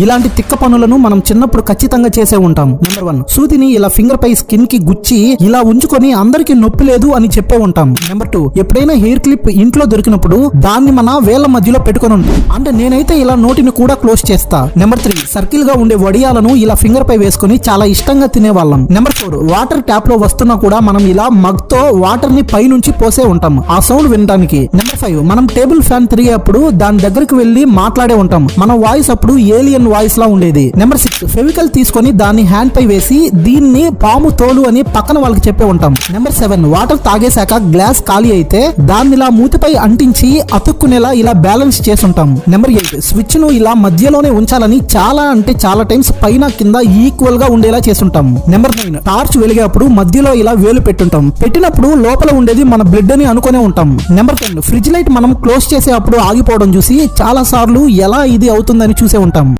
ఇలాంటి తిక్క పనులను మనం చిన్నప్పుడు ఖచ్చితంగా చేసే ఉంటాం. నెంబర్ వన్ సూదిని ఇలా ఫింగర్ పై స్కిన్కి గుచ్చి ఇలా ఉంచుకొని అందరికి నొప్పి లేదు అని చెప్పే ఉంటాం. నెంబర్ టూ ఎప్పుడైనా హెయిర్ క్లిప్ ఇంట్లో దొరికినప్పుడు దాన్ని మన వేళ్ళ మధ్యలో పెట్టుకొని ఉంటాం అంటే నేనైతే ఇలా నోటిని కూడా క్లోజ్ చేస్తా. నెంబర్ త్రీ సర్కిల్గా ఉండే వడియాలను ఇలా ఫింగర్ పై వేసుకొని చాలా ఇష్టంగా తినేవాళ్ళం. నెంబర్ ఫోర్ వాటర్ ట్యాప్లో వస్తున్నా కూడా మనం ఇలా మగ్తో వాటర్ని పై నుంచి పోసే ఉంటాం. ఆ సౌండ్ వినడానికి నెంబర్ ఫైవ్ మనం టేబుల్ ఫ్యాన్ తిరిగేప్పుడు దాని దగ్గరికి వెళ్ళి మాట్లాడే ఉంటాం. మన వాయిస్ అప్పుడు ఏలియన్ వాయిస్ లా ఉండేది. నెంబర్ సిక్స్ ఫెవికల్ తీసుకొని దాన్ని హ్యాండ్ పై వేసి దీన్ని పాము తోలు అని పక్కన వాళ్ళకి చెప్పే ఉంటాం. నెంబర్ సెవెన్ వాటర్ తాగేశాక గ్లాస్ ఖాళీ అయితే దాన్ని ఇలా మూతిపై అంటించి అతుక్కునేలా ఇలా బ్యాలెన్స్ చేసుంటాం నెంబర్ ఎయిట్ స్విచ్ను ఇలా మధ్యలోనే ఉంచాలని చాలా అంటే చాలా టైమ్స్ పైన కింద ఈక్వల్గా ఉండేలా చేస్తుంటాం. నెంబర్ నైన్ టార్చ్ వెలిగేప్పుడు మధ్యలో ఇలా వేలు పెట్టుంటాం. పెట్టినప్పుడు లోపల ఉండేది మన బ్లడ్ అని అనుకునే ఉంటాం. నెంబర్ టెన్ ఫ్రిడ్జ్ లైట్ మనం క్లోజ్ చేసే అప్పుడు ఆగిపోవడం చూసి చాలా సార్లు ఎలా ఇది అవుతుందని చూసే ఉంటాం.